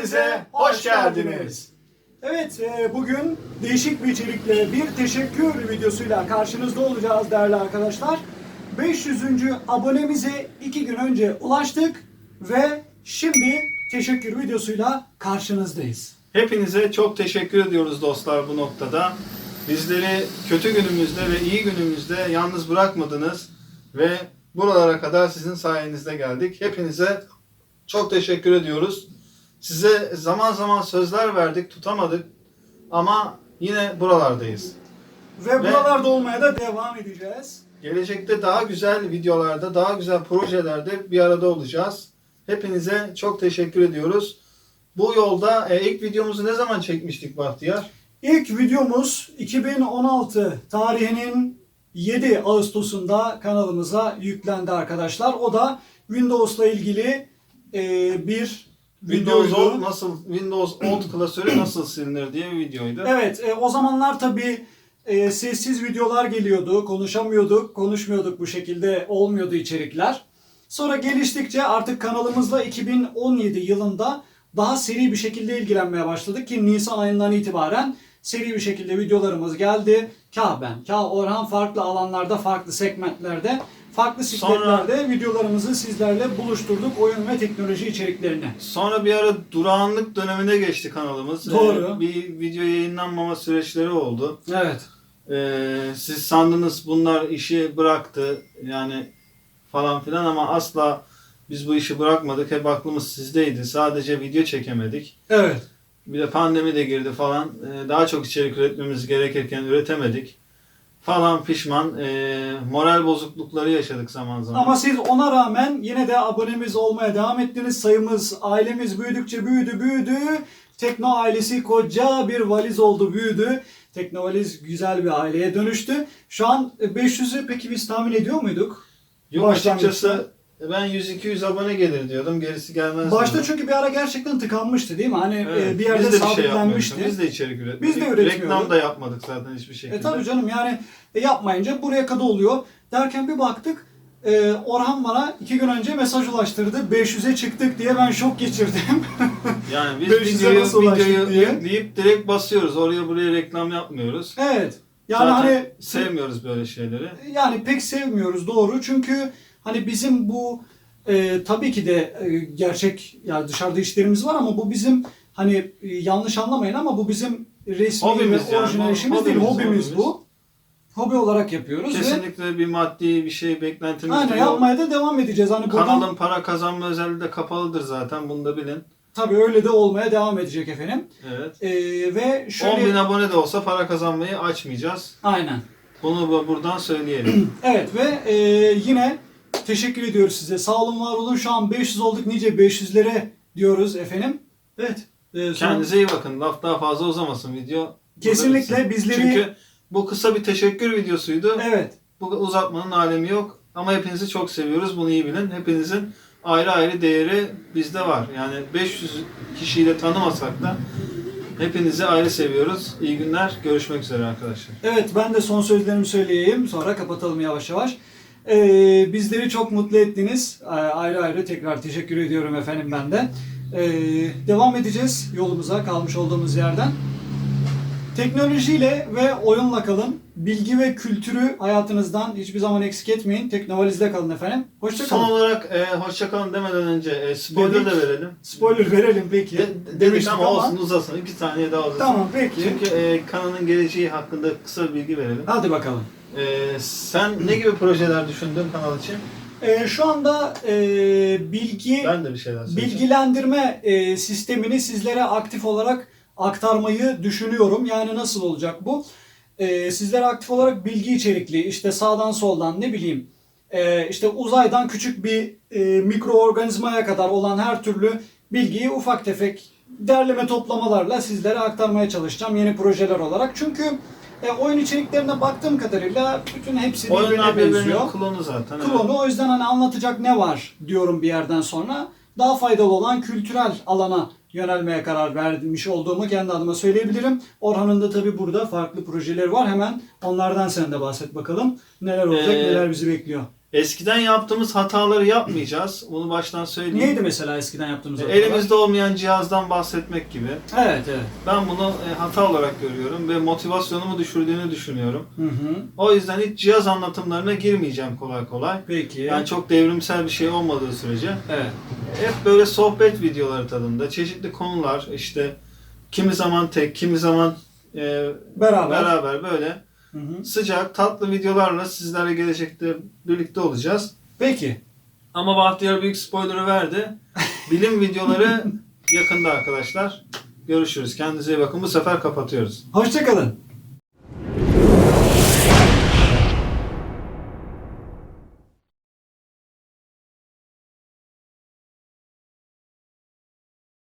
Kanalize hoş geldiniz. Evet, e, bugün değişik bir içerikle bir teşekkür videosuyla karşınızda olacağız değerli arkadaşlar. 500. abonemize iki gün önce ulaştık ve şimdi teşekkür videosuyla karşınızdayız. Hepinize çok teşekkür ediyoruz dostlar bu noktada. Bizleri kötü günümüzde ve iyi günümüzde yalnız bırakmadınız ve buralara kadar sizin sayenizde geldik. Hepinize çok teşekkür ediyoruz. Size zaman zaman sözler verdik, tutamadık ama yine buralardayız. Ve buralarda olmaya da devam edeceğiz. Gelecekte daha güzel videolarda, daha güzel projelerde bir arada olacağız. Hepinize çok teşekkür ediyoruz. Bu yolda e, ilk videomuzu ne zaman çekmiştik Bahtiyar? İlk videomuz 2016 tarihinin 7 Ağustos'unda kanalımıza yüklendi arkadaşlar. O da Windows'la ilgili e, bir Windows videoydu. Old nasıl Windows Old klasörü nasıl silinir diye bir videoydu. Evet, e, o zamanlar tabii e, sessiz videolar geliyordu, konuşamıyorduk, konuşmuyorduk bu şekilde olmuyordu içerikler. Sonra geliştikçe artık kanalımızla 2017 yılında daha seri bir şekilde ilgilenmeye başladık ki Nisan ayından itibaren seri bir şekilde videolarımız geldi. Kah ben, kah Orhan farklı alanlarda, farklı segmentlerde, farklı sikletlerde videolarımızı sizlerle buluşturduk oyun ve teknoloji içeriklerini. Sonra bir ara durağanlık dönemine geçti kanalımız. Doğru. Ee, bir video yayınlanmama süreçleri oldu. Evet. Ee, siz sandınız bunlar işi bıraktı yani falan filan ama asla biz bu işi bırakmadık. Hep aklımız sizdeydi. Sadece video çekemedik. Evet. Bir de pandemi de girdi falan. Ee, daha çok içerik üretmemiz gerekirken üretemedik. Falan pişman. Ee, moral bozuklukları yaşadık zaman zaman. Ama siz ona rağmen yine de abonemiz olmaya devam ettiniz. Sayımız, ailemiz büyüdükçe büyüdü, büyüdü. Tekno ailesi koca bir valiz oldu, büyüdü. Teknovaliz güzel bir aileye dönüştü. Şu an 500'ü peki biz tahmin ediyor muyduk? Yok açıkçası ben 100-200 abone gelir diyordum. Gerisi gelmez. Başta diyordum. çünkü bir ara gerçekten tıkanmıştı değil mi? Hani Evet, e, bir yerde biz de şey sabitlenmişti. yapmıyorduk. Biz de içerik üretmedik. Biz de üretmiyorduk. Reklam da yapmadık zaten hiçbir şekilde. E tabii canım yani e, yapmayınca buraya kadar oluyor. Derken bir baktık e, Orhan bana iki gün önce mesaj ulaştırdı. 500'e çıktık diye ben şok geçirdim. Yani biz 500'e videoyu, nasıl videoyu diye. yükleyip direkt basıyoruz. Oraya buraya reklam yapmıyoruz. evet. Yani Zaten hani sevmiyoruz böyle şeyleri. yani pek sevmiyoruz doğru çünkü hani bizim bu e, tabii ki de e, gerçek yani dışarıda işlerimiz var ama bu bizim hani e, yanlış anlamayın ama bu bizim resmi Hobimiz ve yani, orijinal işimiz değil hobimiz, hobimiz, hobimiz. bu. Hobi olarak yapıyoruz ve Kesinlikle bir maddi bir şey beklentimiz aynen yok. yapmaya da devam edeceğiz. Hani buradan Kanalın para kazanma özelliği de kapalıdır zaten. Bunu da bilin. tabii öyle de olmaya devam edecek efendim. Evet. E, ve 10 şöyle bin abone de olsa para kazanmayı açmayacağız. aynen. Bunu bu- buradan söyleyelim. Evet ve e, yine teşekkür ediyoruz size. Sağ olun var olun. Şu an 500 olduk. Nice 500'lere diyoruz efendim. Evet. E, sonra- Kendinize iyi bakın. Laf daha fazla uzamasın video. Burada Kesinlikle bitsin. bizleri- Çünkü bu kısa bir teşekkür videosuydu. Evet. Bu uzatmanın alemi yok. Ama hepinizi çok seviyoruz. Bunu iyi bilin. Hepinizin ayrı ayrı değeri bizde var. Yani 500 kişiyle tanımasak da hepinizi ayrı seviyoruz. İyi günler. Görüşmek üzere arkadaşlar. Evet ben de son sözlerimi söyleyeyim. Sonra kapatalım yavaş yavaş. E, bizleri çok mutlu ettiniz. E, ayrı ayrı tekrar teşekkür ediyorum efendim ben de. E, devam edeceğiz yolumuza kalmış olduğumuz yerden. Teknolojiyle ve oyunla kalın. Bilgi ve kültürü hayatınızdan hiçbir zaman eksik etmeyin. Teknovalizde kalın efendim. Hoşçakalın. Son olarak e, hoşçakalın demeden önce e, spoiler Dedik. de verelim. Spoiler verelim peki. De, dedik Demiştik ama olsun uzasın. İki saniye daha uzasın. Tamam peki. Çünkü e, kanalın geleceği hakkında kısa bir bilgi verelim. Hadi bakalım. E, sen ne gibi projeler düşündün kanal için? Ee, şu anda e, bilgi Ben de bir şeyler söyleyeceğim. bilgilendirme e, sistemini sizlere aktif olarak aktarmayı düşünüyorum. Yani nasıl olacak bu? E, sizlere aktif olarak bilgi içerikli işte sağdan soldan ne bileyim e, işte uzaydan küçük bir e, mikroorganizmaya kadar olan her türlü bilgiyi ufak tefek derleme toplamalarla sizlere aktarmaya çalışacağım yeni projeler olarak. Çünkü e, oyun içeriklerine baktığım kadarıyla bütün hepsi birbirine benziyor. klonu zaten. evet. Klonu o yüzden hani anlatacak ne var diyorum bir yerden sonra. Daha faydalı olan kültürel alana yönelmeye karar vermiş olduğumu kendi adıma söyleyebilirim. Orhan'ın da tabi burada farklı projeleri var. Hemen onlardan sen de bahset bakalım. Neler olacak, Ee, neler bizi bekliyor. Eskiden yaptığımız hataları yapmayacağız. Bunu baştan söyleyeyim. Neydi mesela eskiden yaptığımız E, hatalar? Elimizde olmayan cihazdan bahsetmek gibi. Evet evet. Ben bunu e, hata olarak görüyorum ve motivasyonumu düşürdüğünü düşünüyorum. Hı hı. O yüzden hiç cihaz anlatımlarına girmeyeceğim kolay kolay. Peki. Yani çok devrimsel bir şey olmadığı sürece. Evet. Hep böyle sohbet videoları tadında çeşitli konular işte kimi zaman tek, kimi zaman e, Beraber. beraber böyle Hı hı. sıcak, tatlı videolarla sizlerle gelecekte birlikte olacağız. Peki. Ama Bahtiyar büyük spoiler'ı verdi. Bilim videoları yakında arkadaşlar. Görüşürüz. Kendinize iyi bakın. Bu sefer kapatıyoruz. Hoşçakalın.